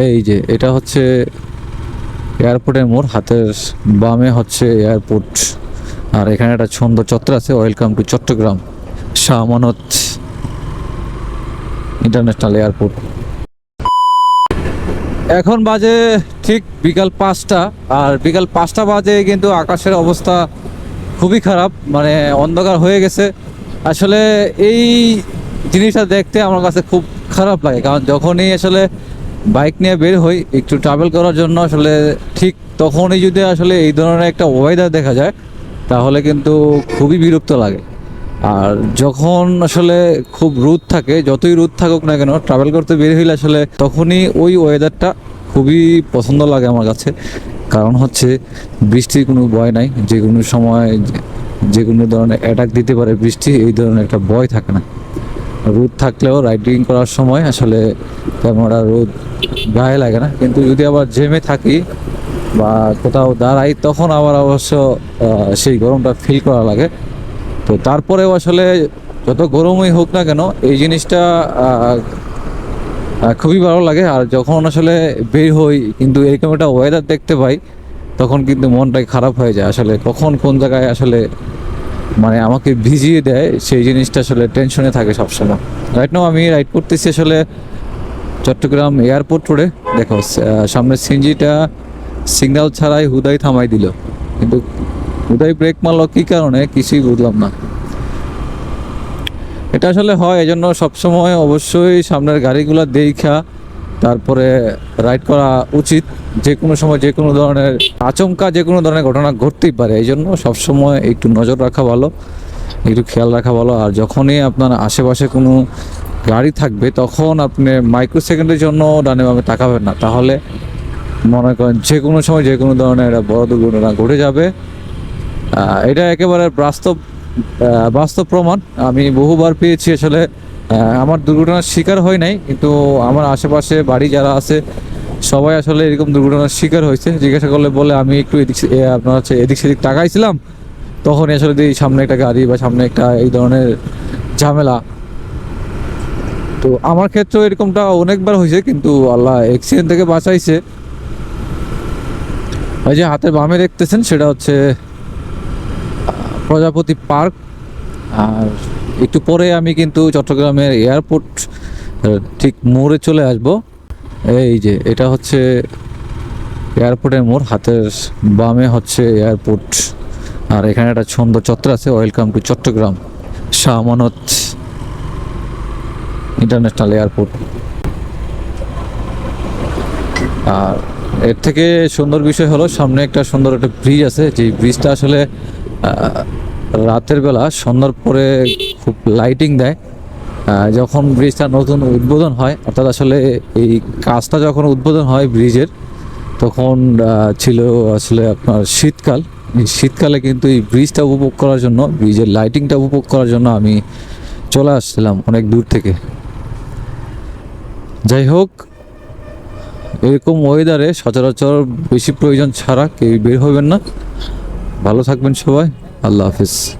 এই যে, এটা হচ্ছে এয়ারপোর্টের মোড়, হাতের বামে হচ্ছে এয়ারপোর্ট। আর এখানে একটা সুন্দর চত্বর আছে, welcome to Chittagong Shah Amanat international airport. এখন বাজে ঠিক বিকাল পাঁচটা, আর বিকাল পাঁচটা বাজে কিন্তু আকাশের অবস্থা খুবই খারাপ মানে অন্ধকার হয়ে গেছে। আসলে এই জিনিসটা দেখতে আমার কাছে খুব খারাপ লাগে, কারণ যখনই আসলে বাইক নিয়ে বের হই, একটু ট্রাভেল করার জন্য আসলে ঠিক তখনই যদি আসলে এই ধরনের একটা ওয়েদার দেখা যায়, তাহলে কিন্তু খুবই বিরক্ত লাগে। আর যখন আসলে খুব রোদ থাকে, যতই রোদ থাকুক না কেন ট্রাভেল করতে বের হইলে আসলে তখনই ওই ওয়েদারটা খুবই পছন্দ লাগে আমার কাছে। কারণ হচ্ছে বৃষ্টির কোনো ভয় নাই, যে কোনো সময় যে- কোনো ধরনের অ্যাটাক দিতে পারে বৃষ্টি, এই ধরনের একটা ভয় থাকে না। রোদ থাকলেও রাইডিং করার সময় আসলে তেমন রোদ গায়ে লাগে না। কিন্তু যদি আবার জেমে থাকি বা কোথাও দাঁড়াই, তখন আবার অবশ্য সেই গরমটা ফিল করা লাগে। তো তারপরেও আসলে যত গরমই হোক না কেন, এই জিনিসটা খুবই ভালো লাগে। আর যখন আসলে বের হই, কিন্তু এরকম একটা ওয়েদার দেখতে পাই, তখন কিন্তু মনটাই খারাপ হয়ে যায়। আসলে কখন কোন জায়গায় আসলে মানে আমাকে ভিজিয়ে দেয়, সেই জিনিসটা আসলে টেনশনে থাকে সবসময়। রাইট নাও আমি রাইড করতেছি আসলে চট্টগ্রাম এয়ারপোর্ট রোডে, দেখো সামনে সিনজিটা সিগন্যাল ছাড়াই হুদাই থামাই দিল। কিন্তু হুদাই ব্রেক মারলো কী কারণে কিছুই বুঝলাম না। এটা আসলে হয় এই জন্য সবসময় অবশ্যই সামনের গাড়িগুলো দেখা, তারপরে রাইড করা উচিত। যে কোনো সময় যে কোনো ধরনের আচমকা যে কোনো ধরনের ঘটনা ঘটতেই পারে এই জন্য সবসময় একটু নজর রাখা ভালো, একটু খেয়াল রাখা ভালো। আর যখনই আপনার আশেপাশে কোনো গাড়ি থাকবে, তখন আপনি মাইক্রো সেকেন্ডের জন্য ডানে বামে তাকাবেন না। তাহলে মনে করেন যে কোনো সময় যে কোনো ধরনের একটা বড় দুর্ঘটনা ঘটে যাবে। এটা একেবারে বাস্তব বাস্তব প্রমাণ। আমি বহুবার পেয়েছি আসলে আমার দুর্ঘটনার শিকার হয় নাই, কিন্তু আমার আশেপাশে বাড়ি যারা আছে, সবাই আসলে এরকম দুর্ঘটনার শিকার হয়েছে। জিজ্ঞাসা করলে বলে, আমি একটু এদিক আপনার হচ্ছে এদিক সেদিক তাকাইছিলাম। তখনই আসলে দেখি সামনে একটা গাড়ি বা সামনে একটা এই ধরনের ঝামেলা। তো আমার ক্ষেত্রেও এরকমটা অনেকবার হয়েছে, কিন্তু আল্লাহ অ্যাক্সিডেন্ট থেকে বাঁচাইছে। ওই যে হাতের বামে দেখতেছেন, সেটা হচ্ছে প্রজাপতি পার্ক। আর একটু পরে আমি কিন্তু চট্টগ্রামের এয়ারপোর্ট ঠিক মোড়ে চলে আসব। এই যে, এটা হচ্ছে এয়ারপোর্টের মোড়, হাতের বামে হচ্ছে এয়ারপোর্ট। আর এখানে একটা সুন্দর চত্বর আছে, welcome to Chittagong Shah Amanat international airport. আর এর থেকে সুন্দর বিষয় হলো, সামনে একটা সুন্দর একটা ব্রিজ আছে। যে ব্রিজটা আসলে রাতের বেলা, সন্ধ্যার পরে খুব লাইটিং দেয়। যখন ব্রিজটা নতুন উদ্বোধন হয়, অর্থাৎ আসলে এই কাজটা যখন উদ্বোধন হয় ব্রিজের তখন ছিল আসলে আপনার শীতকাল। এই শীতকালে কিন্তু এই ব্রিজটা উপভোগ করার জন্য ব্রিজের লাইটিংটা উপভোগ করার জন্য আমি চলে আসছিলাম অনেক দূর থেকে। যাই হোক এরকম ওয়েদারে সচরাচর বেশি প্রয়োজন ছাড়া কেউ বের হবেন না। ভালো থাকবেন সবাই। আল্লাহ হাফিজ।